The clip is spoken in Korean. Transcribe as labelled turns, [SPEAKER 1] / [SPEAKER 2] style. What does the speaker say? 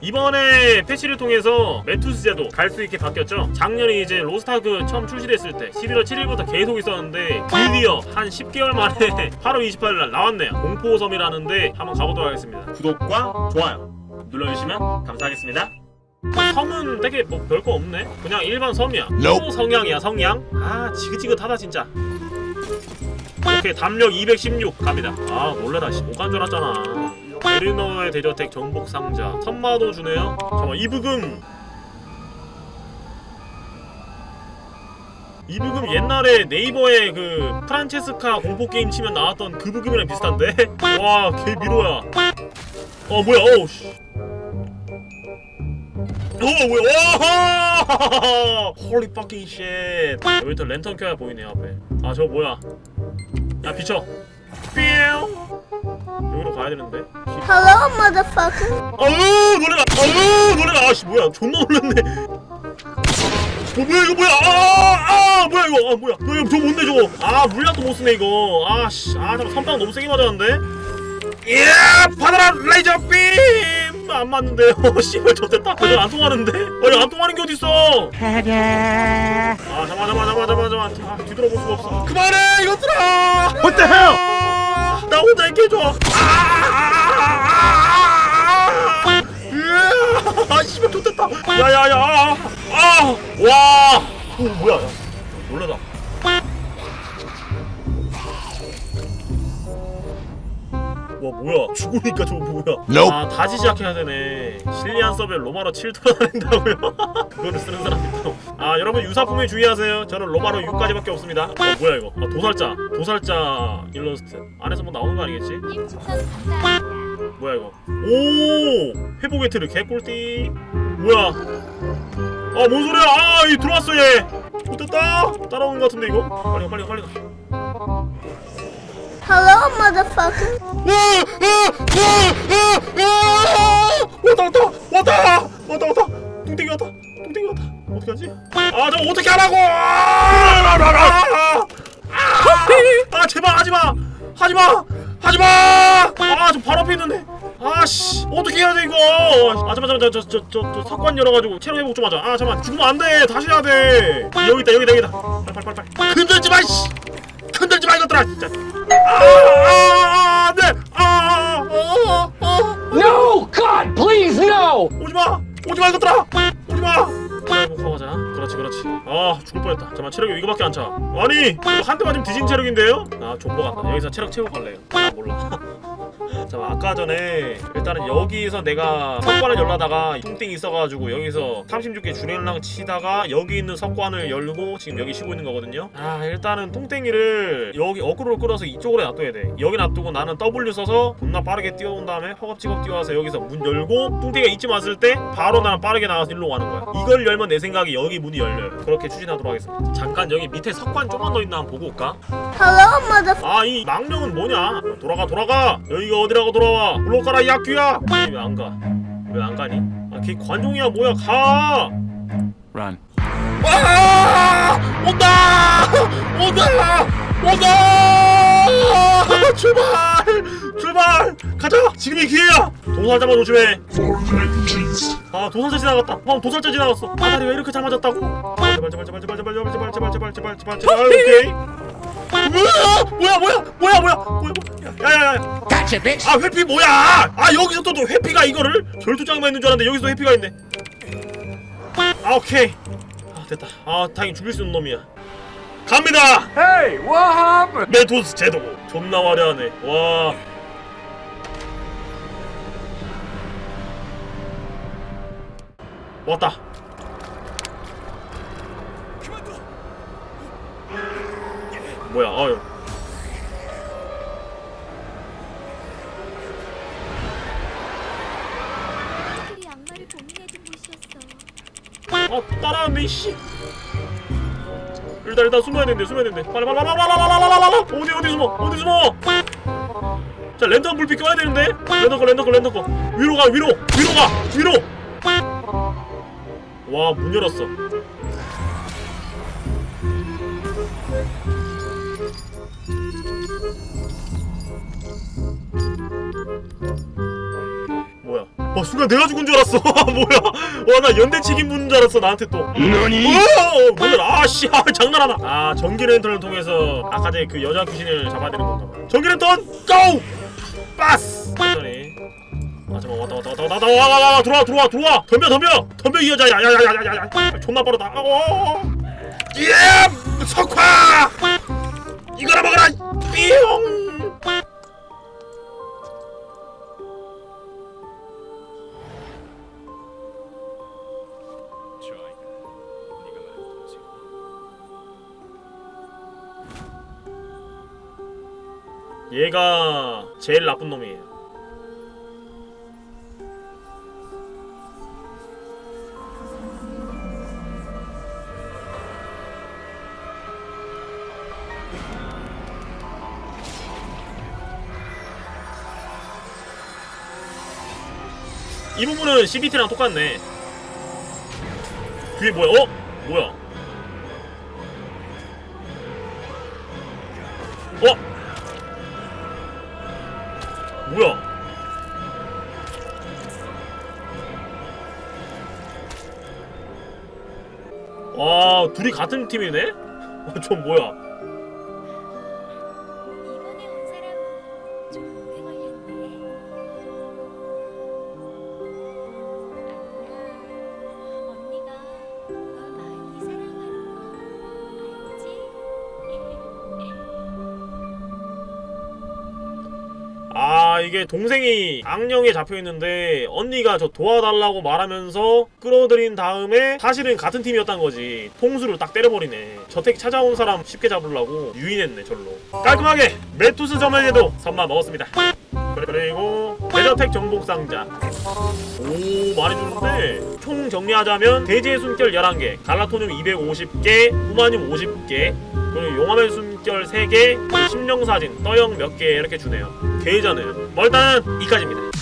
[SPEAKER 1] 이번에 패치를 통해서 메투스 제도 갈 수 있게 바뀌었죠. 작년에 이제 로스타그 처음 출시됐을 때 11월 7일부터 계속 있었는데 드디어 한 10개월 만에 8월 28일 날 나왔네요. 공포섬이라는데 한번 가보도록 하겠습니다. 구독과 좋아요 눌러주시면 감사하겠습니다. 섬은 되게 뭐 별거 없네. 그냥 일반 섬이야. 또 성향이야 성향. 아 지긋지긋하다 진짜. 오케이 담력 216 갑니다. 아 놀래라 씨 못간 줄 알았잖아. 베르너의 대저택 정복 상자 선마도 주네요. 잠깐 이브금 이브금 옛날에 네이버에 그 프란체스카 공포 게임 치면 나왔던 그 부금이랑 비슷한데? 와, 개 미로야. 어 뭐야? 어우 씨. 어 뭐야? 와! 홀리 퍼킹 쉣. 여기부터 랜턴 켜야 보이네 앞에. 아 저거 뭐야? 야 비춰. 뿅. 여기로 가야 되는데.
[SPEAKER 2] Hello, motherfucker.
[SPEAKER 1] 아유 놀래라. 아유 놀래라. 아씨 뭐야? 존나 놀랐네. 어 뭐야 이거 뭐야? 아, 아 뭐야 이거? 아 뭐야? 너 이거 저거 뭔데 저거? 아 물약도 못 쓰네 이거. 아씨, 아 잠깐 선빵 너무 세게 맞았는데. 예, 받아라 레이저 빔! 안 맞는데요. 씨발 좋됐다. 저거 안 통하는데? 아니 안 통하는 게 어딨어? 아 잠깐 잠깐 잠깐 잠깐 잠깐. 아 뒤돌아볼 수가 없어. 그만해 이것들아. What the hell? 나 혼자 있게 해줘. 야야야. 아! 와! 오 뭐야? 야. 놀라다. 와 뭐야 죽으니까 저거 뭐야. 아 다시 시작해야 되네 실리안 서버에 로마로 7토나 다닌다고요? 그거를 쓰는 사람이 있다고 아 여러분 유사품에 주의하세요 저는 로마로 6까지밖에 없습니다 어 뭐야 이거 아 도살자 도살자 일러스트 안에서 뭐 나오는 거 아니겠지? 뭐야 이거 오 회복 의 트를 개꿀띠 뭐야? 아 뭔 소리야? 아 이 들어왔어 얘. 좋됐다. 따라오는 거 같은데 이거? 빨리 가 빨리 가 빨리 가.
[SPEAKER 2] Hello, motherfucker.
[SPEAKER 1] 왔다 왔다. 왔다. 왔다 왔다. 뚱땡이 왔다. 뚱땡이 왔다. 어떻게 하지? 아 저거 어떻게 하라고? 아, 아 제발 하지 마. 하지 마. 하지 마. 아 저 바로 앞에 있는데 아씨 어떻게 해야 돼 이거? 아 잠깐만 잠깐만 저저저 석관 열어가지고 체력 회복 좀 하자. 아 잠깐만 죽으면 안돼. 다시 해야 돼. 여기 있다 여기 있다 여기 있다. 빨리 빨리 빨리 빨리. 흔들지 마 씨. 흔들지 마 이것들아 진짜. 아아아 안돼. 아아아
[SPEAKER 3] No! God, please, no!
[SPEAKER 1] 오지마! 오지마 이것들아! 오지마! 회복하자. 그렇지 그렇지. 아 죽을 뻔했다. 잠깐 체력이 이거밖에 안차? 아니 한대 맞으면 뒤진 체력인데요? 아 존버 같다 여기서 체력 채우고 갈래요. 아 몰라 잠깐 아까 전에 일단은 여기서 내가 석관을 열라다가 뚱땡이 있어가지고 여기서 36개 주랭랑 치다가 여기 있는 석관을 열고 지금 여기 쉬고 있는 거거든요 아 일단은 뚱땡이를 여기 어그로를 끌어서 이쪽으로 놔둬야 돼 여기 놔두고 나는 W 써서 존나 빠르게 뛰어온 다음에 허겁지겁 뛰어와서 여기서 문 열고 뚱땡이가 이쯤 왔을 때 바로 나는 빠르게 나와서 일로 가는 거야 이걸 열면 내 생각에 여기 문이 열려요 그렇게 추진하도록 하겠습니다 잠깐 여기 밑에 석관 조금만 더 있나 한번 보고 올까?
[SPEAKER 2] Hello, motherfucker.
[SPEAKER 1] 아이 망령은 뭐냐? 돌아가 돌아가 여기가 어디라고 돌아와 올라가라 이 학교야 왜 안 가? 왜 안 가니? 아 걔 관종이야 뭐야 가!
[SPEAKER 4] Run.
[SPEAKER 1] 와! 온다! 온다! 온다! 출발! 출발! 가자! 지금이 기회야! 도살자만 조심해! 아 도살자 지나갔다. 방 도살자 지나갔어. 아 다리가 이렇게 잘 맞았다고? 제발 제발 제발 제발 제발 제발 제발 제발 제발 제발 제발 제발 오케이. 뭐야? 뭐야? 뭐야? 뭐야? 뭐야? 뭐야 야야야.
[SPEAKER 3] Gotcha, bitch!
[SPEAKER 1] 아 회피 뭐야? 아 여기서 또, 또 회피가 이거를? 절두장만 있는 줄 알았는데 여기서 회피가 있네. 아 오케이. 아 됐다. 아 다행히 죽일 수 있는 놈이야. 갑니다!
[SPEAKER 3] Hey, what happened?
[SPEAKER 1] 메토스 제도고. 존나 화려하네. 와. 왔다 뭐야. 아 따라왔네 씨. 일단 일단 숨어야 된대 숨어야 된대. 빨리 빨리 빨리 빨리 빨리 빨리 빨리 어디 어디 숨어 어디 숨어? 자 랜턴 불빛 껴야 되는데. 랜턴 거 랜턴 거 랜턴 거. 위로 가 위로 위로 가 위로. 와 문 열었어 뭐야? 와 순간 내가 죽은 줄 알았어. 뭐야? 와 나 연대 책임 붙는 줄 알았어 나한테 또.
[SPEAKER 3] 너니?
[SPEAKER 1] 어, 뭐야? 아씨 아, 장난하나 아 전기 랜턴을 통해서 아까 전에 그 여자 귀신을 잡아야 되는 건가 봐 전기 랜턴 고! 빠스! 천천히 아 잠깐 왔다 왔다 왔다 왔다 왔다 와, 와, 와, 들어와 들어와 들어와! 덤벼 덤벼! 덤벼 이 여자 야야야야야야 존나 빠르다. 어, 예! 석화 얘가 제일 나쁜 놈이에요. 이 부분은 CBT랑 똑같네. 그게 뭐야? 어? 뭐야? 어? 뭐야? 와 둘이 같은 팀이네? 어, 저 뭐야? 아 이게 동생이 악령에 잡혀 있는데 언니가 저 도와달라고 말하면서 끌어들인 다음에 사실은 같은 팀이었단 거지. 통수를 딱 때려버리네. 저택 찾아온 사람 쉽게 잡으려고 유인했네 절로. 깔끔하게 메투스 점에게도 선만 먹었습니다. 그리고 대저택 정복 상자. 오 많이 주는데 총 정리하자면 대지의 숨결 11개 갈라토늄 250개 후마늄 50개 그리고 용암의 숨 결 3개 그리고 심령사진 떠영 몇개 이렇게 주네요. 계좌는 뭐 일단은 이까지입니다